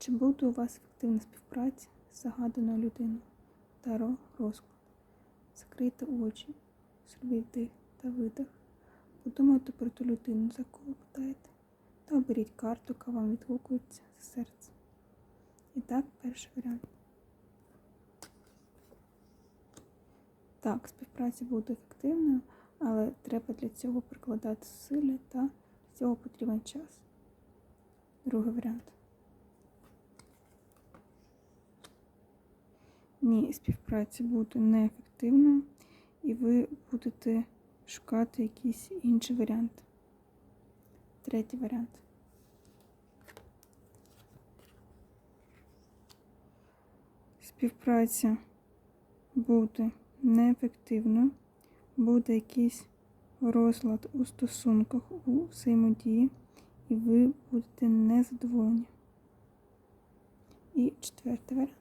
Чи буде у вас ефективна співпраця з загаданою людиною? Таро розклад. Закрийте очі, зробіть вдих та видих. Подумайте про ту людину, за кого питаєте, та оберіть карту, яка вам відгукується за серце. І так, перший варіант. Так, співпраця буде ефективною, але треба для цього прикладати зусилля та для цього потрібен час. Другий варіант. Ні, співпраця буде неефективною, і ви будете шукати якийсь інший варіант. Третій варіант. Співпраця буде неефективною, буде якийсь розлад у стосунках у взаємодії, і ви будете незадоволені. І четвертий варіант.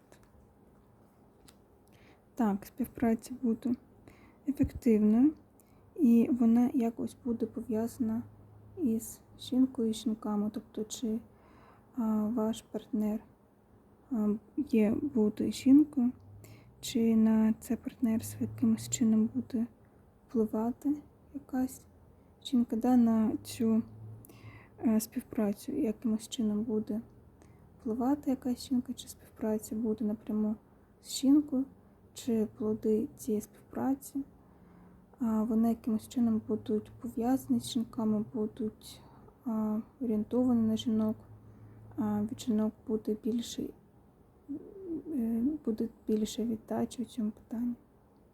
Так, співпраця буде ефективною, і вона якось буде пов'язана із жінкою і жінками. Тобто, чи ваш партнер є буде жінкою, чи на це партнерство якимось чином буде впливати якась жінка, да, на цю е, співпрацю якимось чином буде впливати якась жінка, чи співпраця буде напряму з жінкою, чи плоди цієї співпраці. Вони якимось чином будуть пов'язані з жінками, будуть орієнтовані на жінок. Від жінок буде більше, е, буде більше віддачі у цьому питанні.